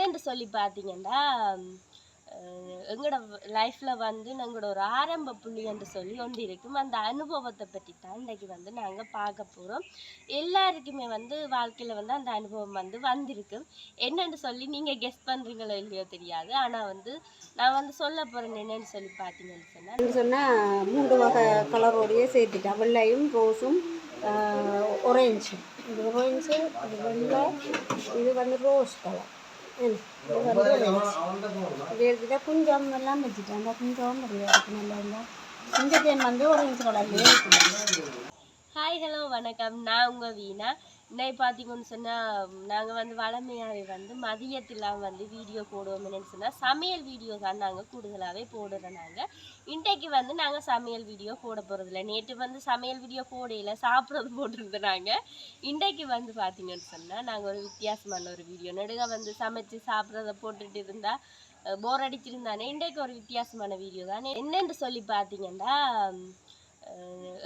என்னென்று சொல்லி பார்த்தீங்கன்னா எங்களோட லைஃப்ல வந்து எங்களோட ஒரு ஆரம்ப புள்ளி என்று சொல்லி ஒன்று இருக்கும். அந்த அனுபவத்தை பற்றி தான் இன்றைக்கு வந்து நாங்கள் பார்க்க போகிறோம் எல்லாருக்குமே வந்து வாழ்க்கையில் வந்து அந்த அனுபவம் வந்து வந்திருக்கு. என்னன்னு சொல்லி நீங்கள் கெஸ் பண்ணுறீங்களோ இல்லையோ தெரியாது. ஆனால் வந்து நான் வந்து சொல்ல போகிறேன் என்னன்னு சொல்லி பார்த்தீங்கன்னு சொன்னால் சொன்னால் மூன்று வகை கலரோடையே சேர்த்துட்டா வெள்ளையும் ரோஸும் ஒரேஞ்சும் இது ஒரேஞ்சு இது வெள்ளை இது வந்து ரோஸ் கலர் குஞ்சம் எல்லாம் வச்சுட்டேன் அந்த குஞ்சம் நல்லா இருந்தால் குஞ்சத்தேன் வந்து கலர்லேயே இருக்குது ஹாய் ஹலோ வணக்கம் நான் உங்கள் வீணா இன்னைக்கு பார்த்தீங்கன்னு சொன்னால் நாங்கள் வந்து வளமையாகவே வந்து மதியத்திலாம் வந்து வீடியோ போடுவோம்னு சொன்னால் சமையல் வீடியோ தான் நாங்கள் கூடுதலாகவே போடுறோம் நாங்கள் இன்றைக்கு வந்து நாங்கள் சமையல் வீடியோ போட போகிறதில்ல நேற்று வந்து சமையல் வீடியோ போடையில சாப்பிட்றது போட்டிருந்தோம் நாங்கள் இன்றைக்கு வந்து பார்த்தீங்கன்னு சொன்னால் நாங்கள் ஒரு வித்தியாசமான ஒரு வீடியோ. நெடுக வந்து சமைச்சு சாப்பிட்றத போட்டுட்டு இருந்தால் போர் அடிச்சிருந்தானே. இன்றைக்கு ஒரு வித்தியாசமான வீடியோ தானே. என்னென்று சொல்லி பார்த்தீங்கன்னா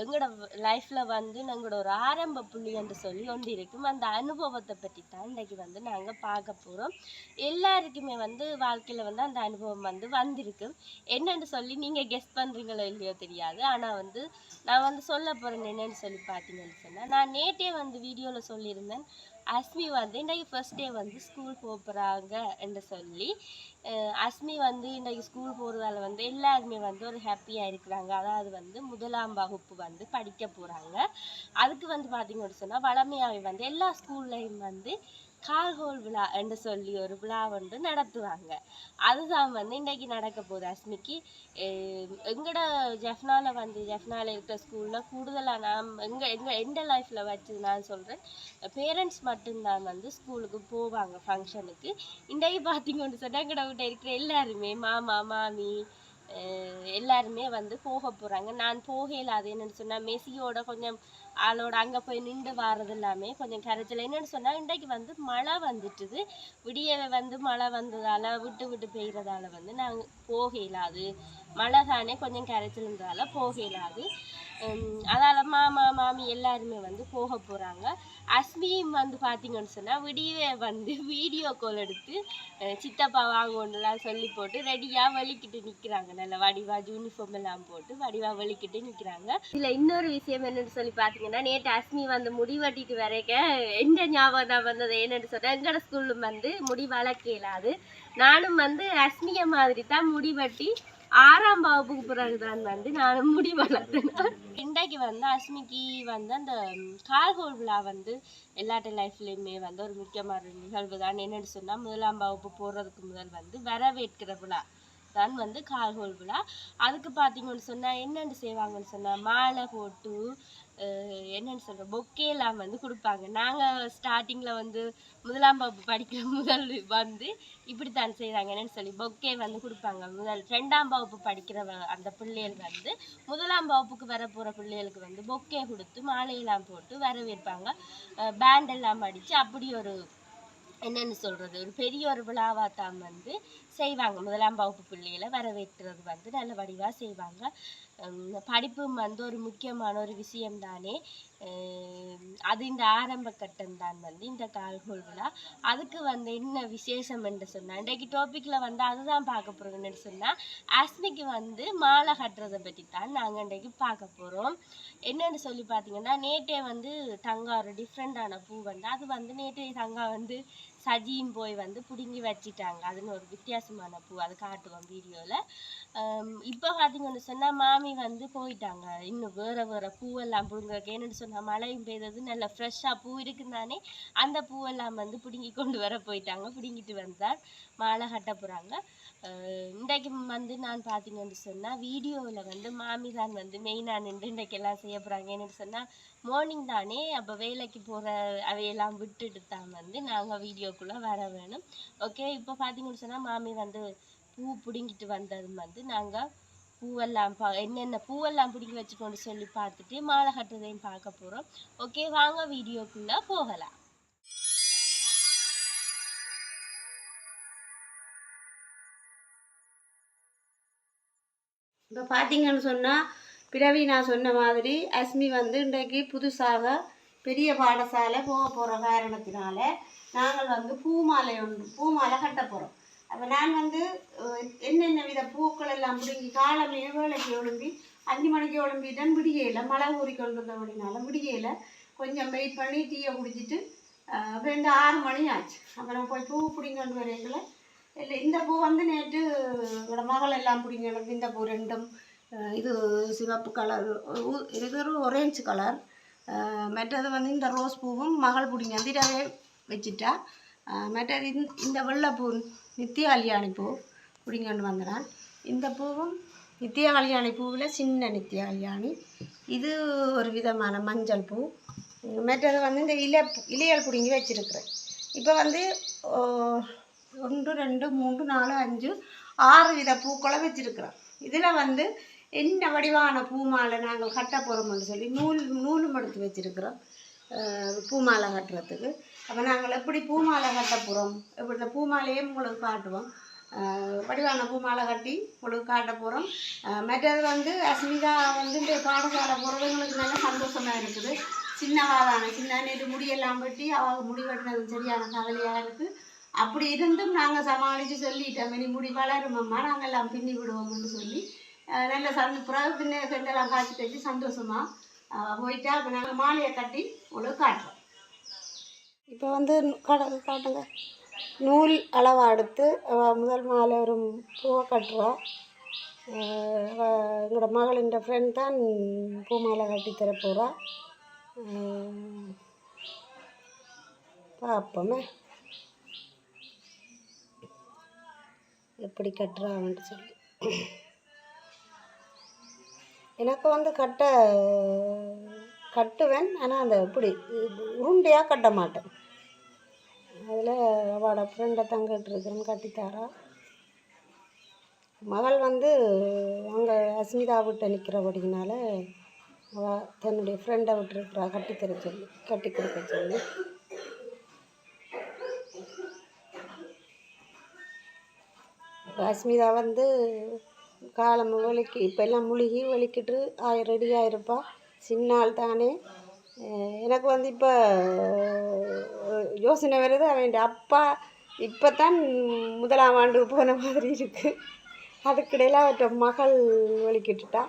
எங்களோட லைஃப்பில் வந்து எங்களோட ஒரு ஆரம்ப புள்ளி என்று சொல்லி ஒன்று இருக்கும். அந்த அனுபவத்தை பற்றி தான் இன்றைக்கி வந்து நாங்கள் பார்க்க போகிறோம் எல்லாருக்குமே வந்து வாழ்க்கையில் வந்து அந்த அனுபவம் வந்து வந்திருக்கு. என்னென்னு சொல்லி நீங்கள் கெஸ்ட் பண்ணுறீங்களோ இல்லையோ தெரியாது. ஆனால் வந்து நான் வந்து சொல்ல போகிறேன் என்னென்னு சொல்லி பார்த்தீங்கன்னு சொன்னால் நான் நேற்றே வந்து வீடியோவில் சொல்லியிருந்தேன். அஸ்மி வந்து இன்றைக்கு ஃபர்ஸ்ட் டே வந்து ஸ்கூல் போகிறாங்க என்று சொல்லி அஸ்மி வந்து இன்றைக்கு ஸ்கூல் போகிறதால வந்து எல்லாருமே வந்து ஒரு ஹாப்பியாக இருக்கிறாங்க. அதாவது வந்து முதலாம் வகுப்பு வந்து படிக்க போகிறாங்க அதுக்கு வந்து பார்த்தீங்கன்னு சொன்னால் வளமையாகவே வந்து எல்லா ஸ்கூல்லையும் வந்து கால்கோல் விழா என்று சொல்லி ஒரு விழா வந்து நடத்துவாங்க. அதுதான் வந்து இன்றைக்கி நடக்க போகுது அஸ்மிக்கு. எங்களோட ஜெஃப்னால வந்து ஜெஃப்னால இருக்கிற ஸ்கூலில் கூடுதலாக நான் எங்கள் எங்கள் எந்த லைஃப்பில் வச்சு நான் சொல்கிறேன் பேரண்ட்ஸ் மட்டும்தான் வந்து ஸ்கூலுக்கு போவாங்க ஃபங்க்ஷனுக்கு இன்றைக்கு பார்த்தீங்கன்னு சொன்னால் எங்கட வீட்டில் இருக்கிற எல்லாருமே மாமா மாமி எல்லாருமே வந்து போக போகிறாங்க நான் போகல அது என்னன்னு சொன்னால் மெஸ்ஸியோட கொஞ்சம் ஆளோட அங்கே போய் நின்று வாரது எல்லாமே கொஞ்சம் கரைச்சல். என்னன்னு சொன்னால் இன்றைக்கு வந்து மழை வந்துட்டுது. விடிய வந்து மழை வந்ததால் விட்டு விட்டு பெய்கிறதால வந்து நாங்கள் போக இயலாது. மழை தானே கொஞ்சம் கரைச்சல்ன்றதால போக இயலாது. அதால் மாமா மாமி எல்லாருமே வந்து போக போகிறாங்க அஸ்மியும் வந்து பார்த்தீங்கன்னு சொன்னால் விடியவே வந்து வீடியோ கால் எடுத்து சித்தப்பா வாங்கணும்லாம் சொல்லி போட்டு ரெடியாக வலிக்கிட்டு நிற்கிறாங்க நல்ல வடிவா யூனிஃபார்ம் எல்லாம் போட்டு வடிவாக வலிக்கிட்டு நிற்கிறாங்க இதில் இன்னொரு விஷயம் என்னன்னு சொல்லி பார்த்தீங்கன்னா நேற்று அஸ்மி வந்து முடி வெட்டிட்டு வரைக்க எந்த ஞாபகம் தான் வந்தது என்னன்னு சொன்னால் எங்களோட ஸ்கூலில் வந்து முடி வளர்க்க இயலாது. நானும் வந்து அஸ்மிய மாதிரி தான் முடி வெட்டி ஆறாம் வகுப்புக்கு பிறகுதான் வந்து நான் முடி வளர்த்தேன். இன்றைக்கு வந்து அஸ்மிக்கு வந்து அந்த கால்கோல் விழா வந்து எல்லாட்ட லைஃப்லேயுமே வந்து ஒரு முக்கியமான நிகழ்வு தான் என்னன்னு சொன்னால் முதலாம் வகுப்பு போடுறதுக்கு முதல் வந்து வரவேற்கிற விழா தான் வந்து கால்கோல் விழா. அதுக்கு பார்த்தீங்கன்னு சொன்னால் என்னென்னு செய்வாங்கன்னு சொன்னால் மாலை போட்டு என்னன்னு சொல்கிற பொக்கேலாம் வந்து கொடுப்பாங்க. நாங்கள் ஸ்டார்டிங்கில் வந்து முதலாம் வகுப்பு படிக்கிற முதல் வந்து இப்படித்தான் செய்கிறாங்க என்னன்னு சொல்லி பொக்கே வந்து கொடுப்பாங்க. முதல் ரெண்டாம் வகுப்பு படிக்கிற வ- அந்த பிள்ளைகள் வந்து முதலாம் வகுப்புக்கு வர போகிற பிள்ளைகளுக்கு வந்து பொக்கே கொடுத்து மாலையெல்லாம் போட்டு வரவேற்பாங்க. பேண்ட் எல்லாம் அடித்து அப்படி ஒரு என்னன்னு சொல்கிறது ஒரு பெரிய ஒரு விழாவாக தான் வந்து செய்வாங்க. முதலாம் வகுப்பு பிள்ளைகளை வரவேற்கிறது வந்து நல்ல வடிவாக செய்வாங்க. படிப்பு படிப்பும் வந்து ஒரு முக்கியமான ஒரு விஷயம் தானே அது இந்த ஆரம்ப கட்டம் தான் வந்து இந்த கால்கோல் விழா. அதுக்கு வந்து என்ன விசேஷம் என்று சொன்னால் இன்றைக்கு டாப்பிக்கில் வந்து அதுதான் பார்க்க போகிறோம்னு சொன்னால் அஸ்மிக்கு வந்து மாலை கட்டுறதை பற்றி தான் நாங்கள் இன்றைக்கு பார்க்க போகிறோம் என்னென்னு சொல்லி பார்த்தீங்கன்னா நேற்றே வந்து தங்கா ஒரு டிஃப்ரெண்டான பூ வந்து அது வந்து நேற்றே தங்கா வந்து சஜின்னு போய் வந்து பிடுங்கி வச்சிட்டாங்க. அதுன்னு ஒரு வித்தியாசமான பூ அது காட்டுவோம் வீடியோவில் இப்போ பார்த்தீங்கன்னு சொன்னால் மாமி வந்து போயிட்டாங்க. இன்னும் வேறு வேறு பூவெல்லாம் பிடுங்க என்னன்னு சொன்னால் மழையும் பெய்தது. நல்ல ஃப்ரெஷ்ஷாக பூ இருக்குந்தானே அந்த பூவெல்லாம் வந்து பிடுங்கி கொண்டு வர போயிட்டாங்க. பிடுங்கிட்டு வந்தால் மாலை கட்ட போகிறாங்க இன்றைக்கு வந்து நான் பார்த்தீங்கன்னு சொன்னால் வீடியோவில் வந்து மாமி தான் வந்து மெயினாக நின்று இன்றைக்கு எல்லாம் செய்ய போகிறாங்க என்னென்னு சொன்னால் மார்னிங் தானே அப்போ வேலைக்கு போகிற அவையெல்லாம் விட்டுட்டு தான் வந்து நாங்கள் வீடியோக்குள்ளே வர வேணும். ஓகே இப்போ பார்த்தீங்கன்னு சொன்னால் மாமி வந்து பூ பிடுங்கிட்டு வந்ததும் வந்து நாங்கள் பூவெல்லாம் பா என்னென்ன பூவெல்லாம் பிடிங்கி வச்சுக்கோன்னு சொல்லி பார்த்துட்டு மாலை கட்டுறதையும் பார்க்க போகிறோம் ஓகே வாங்க வீடியோக்குள்ளே போகலாம். இப்போ பார்த்தீங்கன்னு சொன்னால் பிறவி நான் சொன்ன மாதிரி அஸ்மி வந்து இன்றைக்கு புதுசாக பெரிய பாடசாலை போக போகிற காரணத்தினால நாங்கள் வந்து பூமாலை ஒன்று பூமாலை கட்ட போகிறோம் அப்போ நான் வந்து என்னென்ன வித பூக்கள் எல்லாம் பிடுங்கி காலமே வேலைக்கு ஒழும்பி அஞ்சு மணிக்கு ஒழும்பிட்டேன் விடியல மழை ஊறி கொண்டு வந்தபடினால விடியல கொஞ்சம் வெயிட் பண்ணி டீயை குடிச்சிட்டு ரெண்டு இந்த ஆறு மணி ஆச்சு. அப்புறம் போய் பூ பிடிங்கொண்டு வரையில இல்லை இந்த பூ வந்து நேற்று என்னோட மகள் எல்லாம் எனக்கு இந்த பூ ரெண்டும். இது சிவப்பு கலர் இது ஒரு கலர் மற்றது வந்து இந்த ரோஸ் பூவும் மகள் பிடிங்க அதிரவே வச்சுட்டா. மற்றது இந்த- வெள்ளைப்பூ நித்திய கல்யாணி பூ பிடிங்கன்னு வந்துடான் இந்த பூவும் நித்திய கல்யாணி பூவில் சின்ன நித்திய கல்யாணி இது ஒரு விதமான மஞ்சள் பூ. மற்றது வந்து இந்த இலை இலையல் பிடுங்கி வச்சுருக்குறேன். இப்போ வந்து ஒன்று ரெண்டு மூன்று நாலு அஞ்சு ஆறு வித பூக்களை வச்சுருக்குறோம். இதில் வந்து என்ன வடிவான பூமாலை நாங்கள் கட்ட போகிறோம்னு சொல்லி நூல் நூலும் எடுத்து வச்சிருக்கிறோம். பூமாலை கட்டுறதுக்கு. அப்போ நாங்கள் எப்படி பூமாலை கட்ட போகிறோம் இப்படி இந்த பூமாலையே உங்களுக்கு காட்டுவோம். வடிவான பூமாலை கட்டி உங்களுக்கு காட்ட போகிறோம் மற்றது வந்து அஸ்மிதா வந்து இந்த பாடசாலை போகிறவங்களுக்கு நல்ல சந்தோஷமாக இருக்குது. சின்னவாதான சின்ன நேற்று முடியெல்லாம் வெட்டி அவள் முடி வெட்டினது சரியான கவலையாக இருக்குது அப்படி இருந்தும் நாங்கள் சமாளித்து சொல்லிட்டோம். இனி முடி வளருமம்மா நாங்கள் எல்லாம் பின்னி விடுவோம்னு சொல்லி. நல்ல சந்த பிறகு பின்ன செண்டெல்லாம் காய்ச்சி தச்சு சந்தோஷமாக போயிட்டா அப்போ நாங்கள் மாலையை கட்டி உங்களுக்கு காட்டுறோம். இப்போ வந்து கடை காட்டுங்க. நூல் அளவை எடுத்து முதல் மாலை ஒரு பூவை கட்டுறோம். எங்களோட மகளின் ஃப்ரெண்ட் தான் பூ மாலை கட்டி தர போகிறா பார்ப்போமே எப்படி கட்டுறாங்கன்னு சொல்லி. எனக்கு வந்து கட்ட கட்டுவேன். ஆனால் அந்த இப்படி உருண்டையாக கட்ட மாட்டேன். அதில் அவளோட ஃப்ரெண்டை தங்கிட்டுருக்கிறேன்னு கட்டித்தாரா? மகள் வந்து அங்கே அஸ்மிதா விட்டு நிற்கிறபடினால அவள் தன்னுடைய ஃப்ரெண்டை விட்டுருக்குறா கட்டித்தர சொல்லி கட்டி கொடுக்க சொல்லி. அஸ்மிதா வந்து காலம் வலிக்கு இப்போ எல்லாம் முழுகி வலிக்கிட்டு ஆய ரெடி ஆயிருப்பா. சின்ன தானே. எனக்கு வந்து இப்போ யோசனை வருது அவன் அப்பா இப்போ தான் முதலாம் ஆண்டு போன மாதிரி இருக்குது அதுக்கிடையில் அவற்ற மகள் வலிக்கிட்டுட்டா.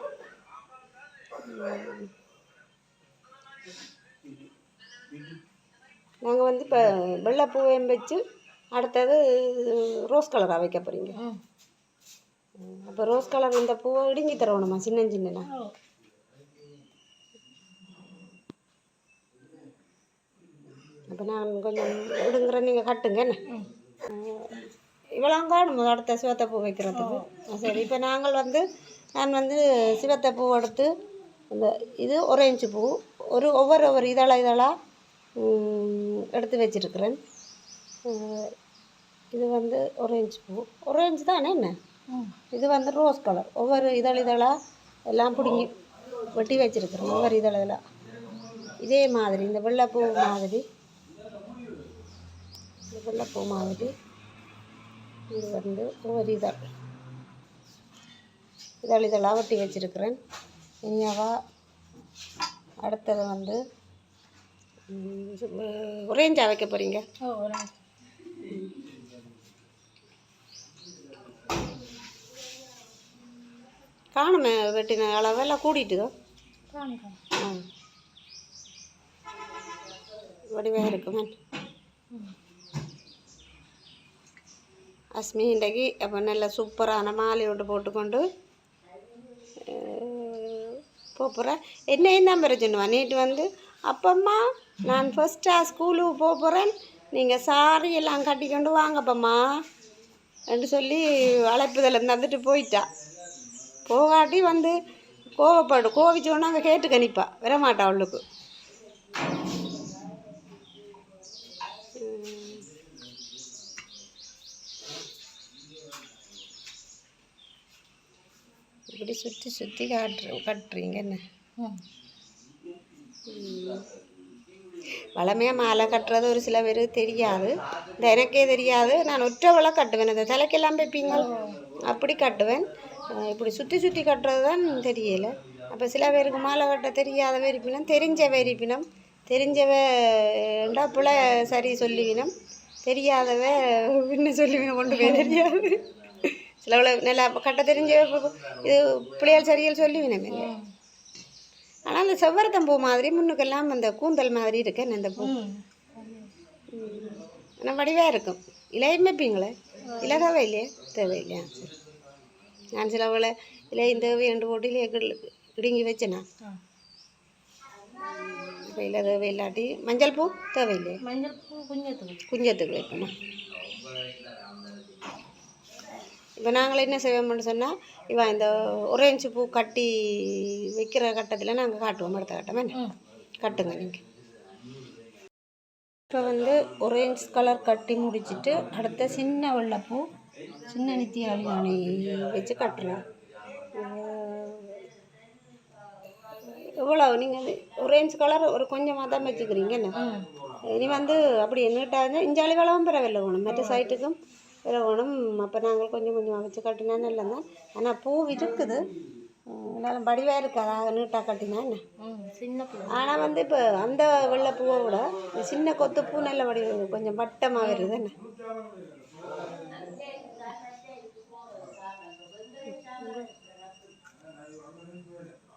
நாங்கள் வந்து இப்போ வெள்ளைப்பூவையும் வச்சு அடுத்தது ரோஸ் கலராக வைக்க போகிறீங்க அப்போ ரோஸ் கலர் இந்த பூவை இடுங்கி தரணுமா சின்ன சின்னனா அப்போ நான் கொஞ்சம் விடுங்கிறேன் நீங்கள் கட்டுங்க என்ன? இவ்வளோ காணும் அடுத்த சிவத்தை பூ வைக்கிறதுக்கு சரி இப்போ நாங்கள் வந்து நான் வந்து சிவத்தை பூ எடுத்து இந்த இது ஒரேஞ்சு பூ ஒரு ஒவ்வொரு ஒவ்வொரு இதழ இதழாக எடுத்து வச்சிருக்கிறேன். இது வந்து ஒரேஞ்சு பூ. ஒரேஞ்சு தானே என்ன? இது வந்து ரோஸ் கலர் ஒவ்வொரு இதழ் இதழாக எல்லாம் பிடுங்கி வெட்டி வச்சிருக்கிறேன் ஒவ்வொரு இதழ் இதழாக இதே மாதிரி இந்த வெள்ளைப்பூ மாதிரி. இந்த வெள்ளைப்பூ மாதிரி இது வந்து ஒவ்வொரு இதழ். இதழ் இதழாக வெட்டி வச்சிருக்கிறேன். இனியாவா அடுத்தது வந்து ஒரேஞ்சா வைக்க போகிறீங்க காணுமே வெட்டின அளவெல்லாம் கூட்டிட்டுதோ ஆ. வடிவாக இருக்குமே. அஸ்மி இன்றைக்கு அப்போ நல்ல சூப்பரான மாலையோடு போட்டுக்கொண்டு போகிறேன் என்னையும் தான் பிரச்சனைவா நேற்று வந்து அப்பம்மா நான் ஃபஸ்ட்டாக ஸ்கூலுக்கு போக போகிறேன் நீங்கள் சாரி எல்லாம் கட்டிக்கொண்டு வாங்கப்பம்மா. என்று சொல்லி அழைப்புதல் தந்துட்டு போயிட்டா. போகாட்டி வந்து கோவப்படு கோவிச்சோன்னா அங்கே கேட்டு கணிப்பா. வரமாட்டா அவளுக்கு. இப்படி சுற்றி சுற்றி காட்டுற கட்டுறீங்க என்ன? வளமையாக மாலை கட்டுறது ஒரு சில பேர் தெரியாது. இந்த எனக்கே தெரியாது. நான் ஒற்றை வலை கட்டுவேன். இந்த தலைக்கெல்லாம் வைப்பீங்க அப்படி கட்டுவேன். இப்படி சுற்றி சுற்றி கட்டுறது தான் தெரியல. அப்போ சில பேருக்கு மாலை கட்ட தெரியாத வெறிப்பினம் தெரிஞ்ச வெறிப்பினம் தெரிஞ்சவ என்றா பிள்ளை சரி சொல்லுவினம் தெரியாதவ பின்ன சொல்லுவினம் கொண்டு போய் தெரியாது. சிலவள நல்லா கட்ட தெரிஞ்சவ இப்ப இது பிள்ளையால் சரியால் சொல்லுவினம் இல்லை ஆனால் அந்த செவ்வரத்தம்பூ மாதிரி முன்னுக்கெல்லாம் அந்த கூந்தல் மாதிரி இருக்கு. என்ன இந்த பூ? ஆனால் வடிவாக இருக்கும். இலையும் வைப்பீங்களே இலை தேவையில்லையே? தேவையில்லையா? சரி. நான் சில வேளை இலையும் தேவை என்று போட்டு இலையை கிடு- இடுங்கி வச்சேனா இலை தேவை இல்லாட்டி மஞ்சள் பூ தேவையில்லையே மஞ்சள் பூ குஞ்சத்துக்கு குஞ்சத்துக்கு வைக்கணும் இப்போ நாங்கள் என்ன செய்வோம்னு சொன்னால் இவன் இந்த ஒரேஞ்சு பூ கட்டி வைக்கிற கட்டத்தில் நாங்கள் காட்டுவோம் அடுத்த கட்டமே கட்டுங்க நீங்கள் இப்போ வந்து ஒரேஞ்ச் கலர் கட்டி முடிச்சிட்டு அடுத்த சின்ன வெள்ளைப்பூ சின்ன நித்தியாளி அணை வச்சு கட்டுறோம் எவ்வளோ நீங்கள் ஒரேஞ்ச் கலர் ஒரு கொஞ்சமாக தான் வச்சுக்கிறீங்க என்ன? இனி வந்து அப்படி நீட்டாக இஞ்சாலி வளமும் பரவாயில்ல வேணும். மற்ற சைட்டுக்கும் வேணும். அப்போ நாங்கள் கொஞ்சம் கொஞ்சமாக வச்சு கட்டினா நல்லா தான் ஆனால் பூ இருக்குது இருந்தாலும் வடிவாக இருக்காது நீட்டாக கட்டினா என்ன? சின்ன ஆனால் வந்து இப்போ அந்த வெள்ளை பூவை விட சின்ன கொத்து பூ நல்ல வடி கொஞ்சம் வட்டமாக வருது என்ன?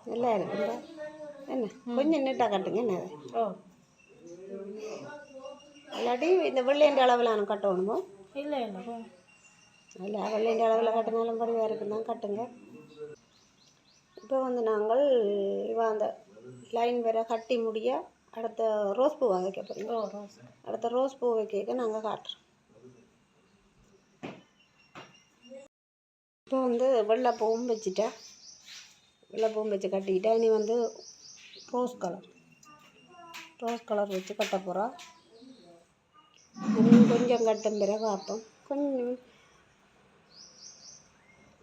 நல்லா இருக்குல்ல என்ன? கொஞ்சம் நீட்டாக கட்டுங்க என்ன ஓ. இல்லாட்டி இந்த வெள்ளையண்ட அளவில் நான் கட்டணுமோ? இல்லை இல்லை. இல்லை வெள்ளையண்ட அளவில் கட்டினாலும் படிவாக இருக்குன்னா கட்டுங்க. இப்போ வந்து நாங்கள் இவ அந்த லைன் வேற கட்டி முடிய அடுத்த ரோஸ் பூ வைக்க போகிறோம் ஓ ரோஸ் அடுத்த ரோஸ் பூ வைக்க நாங்கள் காட்டுறோம். இப்போ வந்து வெள்ளை பூவும் வச்சுட்டா வெள்ளை பூவும் வச்சு கட்டிக்கிட்டா இனி வந்து ரோஸ் கலர் ரோஸ் கலர் வச்சு கட்ட போகிறோம் கொஞ்சம் கட்டும் பிறகு பார்ப்போம். கொஞ்சம்.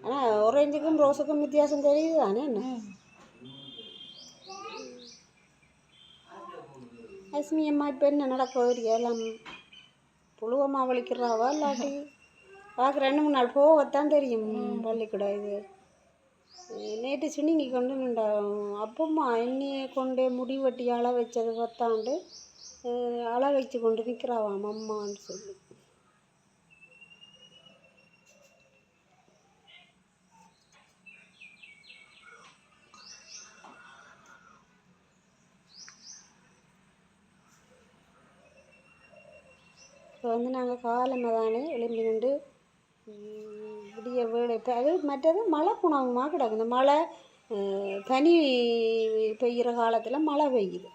ஆனால் ஒரேஞ்சுக்கும் ரோஸுக்கும் வித்தியாசம் தெரியுது தானே என்ன? அஸ்மி அம்மா இப்போ என்ன நடக்க எல்லாம் புழுவமாக வலிக்கிறாவா இல்லாட்டி? பார்க்க ரெண்டு மூணு நாள் போகத்தான் தெரியும். பள்ளிக்கூடம் இது. நேற்று சினிங்கி கொண்டு நின்றா அப்பம்மா என்னையை கொண்டு முடி வெட்டி அள வச்சது பத்தாண்டு அள வச்சு கொண்டு நிற்கிறாவாம் அம்மான்னு சொல்லி. இப்போ வந்து நாங்கள் காலமாக தானே எழும்பி நின்று விடிய வேலை இப்போ அது மற்றது மழை குணமாக கிடக்குது. மழை பனி பெய்கிற காலத்தில் மழை பெய்யுது.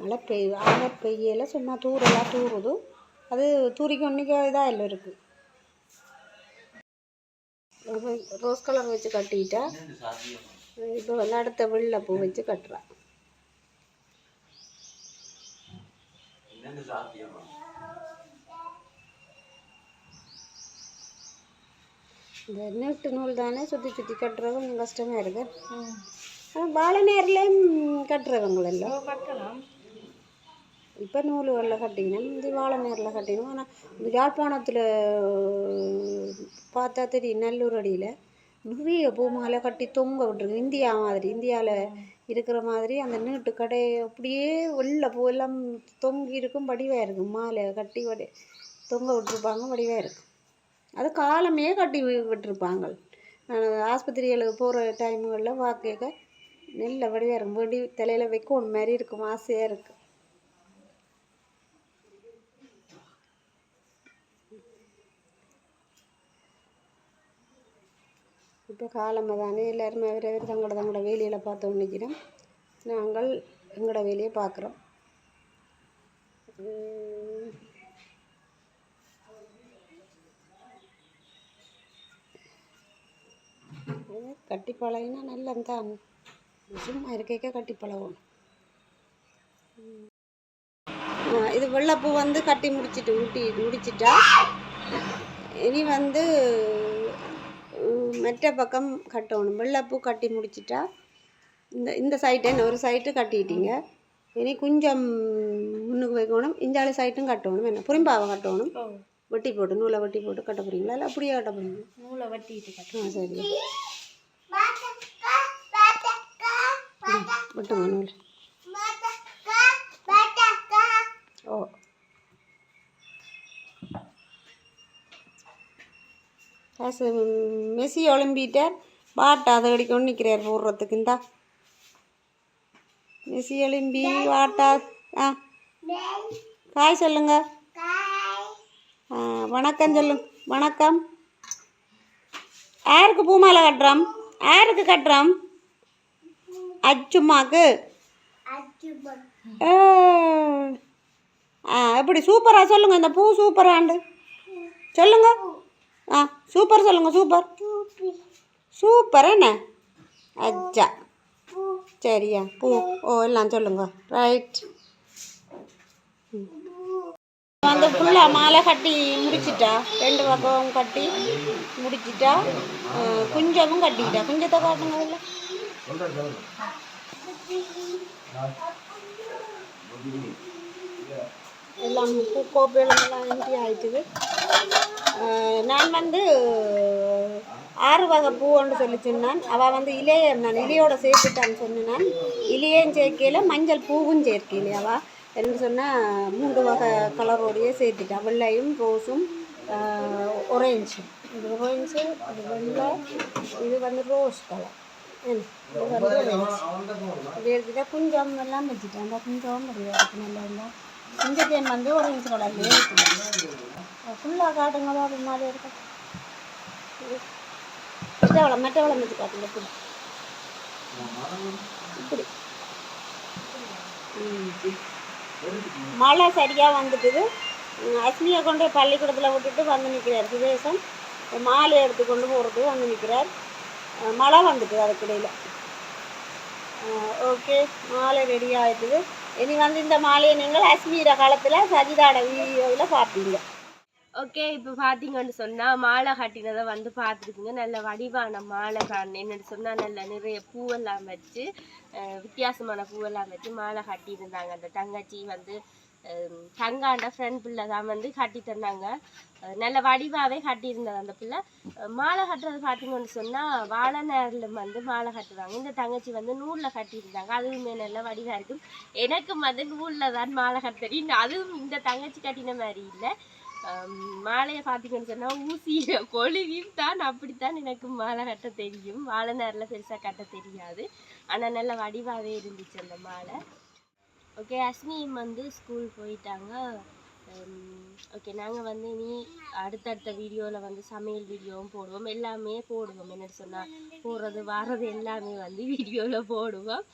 மழை பெய் ஆக பெய்யல சும்மா தூரெல்லாம் தூறுது. அது தூரிக்கு ஒன்றைக்கு இதாக இல்லை இருக்குது ரோஸ் கலர் வச்சு கட்டிட்டா இப்போ வந்து அடுத்த வெள்ளை பூ வச்சு கட்டுறா. இந்த நெட்டு நூல் தானே சுற்றி சுற்றி கட்டுறது கொஞ்சம் கஷ்டமாக இருக்கு ஆனால் வாழை நேரிலையும் கட்டுறவங்களெல்லாம் கட்டலாம். இப்போ நூலுகளில் கட்டிக்கணும் இந்த வாழை நேரில் கட்டிக்கணும் ஆனால் இந்த யாழ்ப்பாணத்தில் பார்த்தா தெரியும் நல்லூர் அடியில் நிறைய பூ மாலை கட்டி தொங்க விட்டுருக்கு. இந்தியா மாதிரி இந்தியாவில் இருக்கிற மாதிரி அந்த நீட்டு கடை அப்படியே வெள்ளை பூவெல்லாம் தொங்கி இருக்கும் வடிவாக இருக்கும். மாலை கட்டி வடி தொங்க விட்டுருப்பாங்க வடிவாக இருக்கும். அது காலமே கட்டி விட்டுருப்பாங்க விட்டிருப்பாங்க ஆஸ்பத்திரிகளுக்கு போகிற டைமுகளில் பார்க்க நெல்ல வடிவாக இருக்கும். வெடி தலையில் வைக்கணும் மாதிரி இருக்கும். ஆசையாக இருக்குது இப்போ காலமாக தானே. எல்லோருமே வேறு வேறு தங்களோட தங்களோட வேலையில் பார்த்து நிற்கிறோம் நாங்கள் எங்களோட வேலையை பார்க்குறோம் உம், அது கட்டி பழகினா நல்லந்தான் சும்மா இருக்கைக்க கட்டி பழகணும் இது வெள்ளைப்பூ வந்து கட்டி முடிச்சிட்டு ஊட்டி முடிச்சிட்டா இனி வந்து மற்ற பக்கம் கட்டணும். வெள்ளைப்பூ கட்டி முடிச்சிட்டா இந்த இந்த சைட்டை ஒரு சைட்டு கட்டிட்டீங்க. இனி கொஞ்சம் முன்னுக்கு வைக்கணும். இஞ்சாலி சைட்டும் கட்டணும். என்ன புரிம்பாவை கட்டணும்? வெட்டி போட்டு நூலை வெட்டி போட்டு கட்ட போகிறீங்களா இல்லை அப்படியே கட்ட போகிறீங்க நூலை வெட்டிட்டு கட்ட ஆ சரி. மட்டும் ஒன்றும் ஓ மெஸ்ஸி எழும்பிட்டார் பாட்டை அதை அடிக்க நிற்கிறார் போடுறதுக்கு இந்தா மெஸ்ஸி எழும்பி வாட்டா ஆ காய் சொல்லுங்க. வணக்கம் சொல்லுங்க வணக்கம். யாருக்கு பூமாலை கட்டுறோம். யாருக்கு கட்டுறோம். அச்சுமாக்கு. ஆ. எப்படி சூப்பரா சொல்லுங்க இந்த பூ சூப்பராண்டு. சொல்லுங்க. ஆ சூப்பர் சொல்லுங்க சூப்பர். சூப்பர் என்ன? அச்சா. சரியா பூ. ஓ எல்லாம் சொல்லுங்க. ரைட் வந்து ஃபுல்லாக மாலை கட்டி முடிச்சிட்டா. ரெண்டு பக்கம் கட்டி முடிச்சிட்டா. குஞ்சமும் கட்டிக்கிட்டா குஞ்சத்தை காட்டுங்க அதில் எல்லாம் பூ எம்டி ஆயிட்டுது. நான் வந்து ஆறு வகை பூன்னு சொல்லி சொன்னான். அவள் வந்து இலைய நான் இலையோட சேர்த்துட்டான்னு சொன்னான். இலையும் சேர்க்கையில் மஞ்சள் பூவும் சேர்க்கையிலே அவள் என்ன சொன்னால் மூன்று வகை கலரோடையே சேர்த்துட்டா. வெள்ளையும் ரோஸும் ஒரேஞ்சும் இது ஒரேஞ்சு இது வெள்ளை இது வந்து ரோஸ் கலர் எடுத்துட்டா குஞ்சம் எல்லாம் வச்சுட்டேன் அந்த குஞ்சம் கிடையாது நல்லா இருந்தால் குஞ்சத்தையும் வந்து ஒரேஞ்சு கலர்லேயே ஃபுல்லாக காட்டுங்க பாபு மாதிரி இருக்கும் மெட்டவளம் மெட்டவளம் வச்சு காட்டுங்க இப்படி இப்படி. மழை சரியாக வந்துட்டுது அஸ்மியை கொண்டு பள்ளிக்கூடத்தில் விட்டுட்டு வந்து நிற்கிறார் சுதேசம் மாலை எடுத்து கொண்டு போகிறதுக்கு வந்து நிற்கிறார் மழை வந்துட்டு அதுக்கிடையில். ஓகே மாலை ரெடி ஆயிட்டுது. இனி வந்து இந்த மாலையை நீங்கள் அஸ்மீர காலத்தில் சஜிதாட வீடியோவில் பார்ப்பீங்க. ஓகே இப்போ பார்த்தீங்கன்னு சொன்னால் மாலை கட்டினதை வந்து பார்த்துருக்குங்க நல்ல வடிவான மாலை காண என்னன்னு சொன்னால் நல்ல நிறைய பூவெல்லாம் வச்சு அஹ், வித்தியாசமான பூவெல்லாம் வச்சு மாலை கட்டியிருந்தாங்க. அந்த தங்கச்சி வந்து தங்காண்ட ஃப்ரெண்ட் பிள்ளை தான் வந்து கட்டி தந்தாங்க. நல்ல வடிவாகவே கட்டியிருந்தது அந்த பிள்ளை. மாலை கட்டுறது பார்த்தீங்கன்னு சொன்னால் வாழை நேரில் வந்து மாலை கட்டுவாங்க. இந்த தங்கச்சி வந்து நூலில் கட்டியிருந்தாங்க. அதுவுமே நல்ல வடிவாக இருக்கும். எனக்கும் வந்து நூலில் தான் மாலை கட்ட தெரியும். அதுவும் இந்த தங்கச்சி கட்டின மாதிரி இல்லை. மாலையை பார்த்தீங்கன்னு சொன்னால் ஊசியை கொழுவியும் தான் அப்படித்தான் எனக்கு மாலை கட்ட தெரியும். வாழை நேரில் பெருசாக கட்ட தெரியாது. ஆனால் நல்ல வடிவாகவே இருந்துச்சு அந்த மாலை. ஓகே அஸ்மியும் வந்து ஸ்கூல் போயிட்டாங்க. Um, ஓகே நாங்கள் வந்து இனி அடுத்தடுத்த வீடியோவில் வந்து சமையல் வீடியோவும் போடுவோம். எல்லாமே போடுவோம். என்னென்னு சொன்னால் போடுறது வர்றது எல்லாமே வந்து வீடியோவில் போடுவோம்.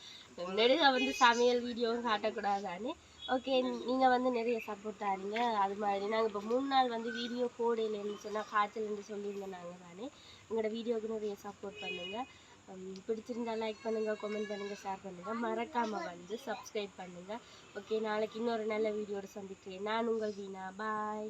நெடுக வந்து சமையல் வீடியோவும் காட்டக்கூடாதானே ஓகே நீங்கள் வந்து நிறைய சப்போர்ட் தாருங்க அது மாதிரி நாங்கள் இப்போ மூணு நாள் வந்து வீடியோ போடலைன்னு சொன்னால் காய்ச்சல்னு சொல்லியிருந்தோம் நாங்கள் தானே உங்களோட வீடியோவுக்கு நிறைய சப்போர்ட் பண்ணுங்கள் பிடிச்சிருந்தா லைக் பண்ணுங்கள் கமெண்ட் பண்ணுங்கள் ஷேர் பண்ணுங்கள் மறக்காமல் வந்து சப்ஸ்கிரைப் பண்ணுங்கள் ஓகே நாளைக்கு இன்னொரு நல்ல வீடியோட சந்திக்கிறேன். நான் உங்கள் வீணா. பாய்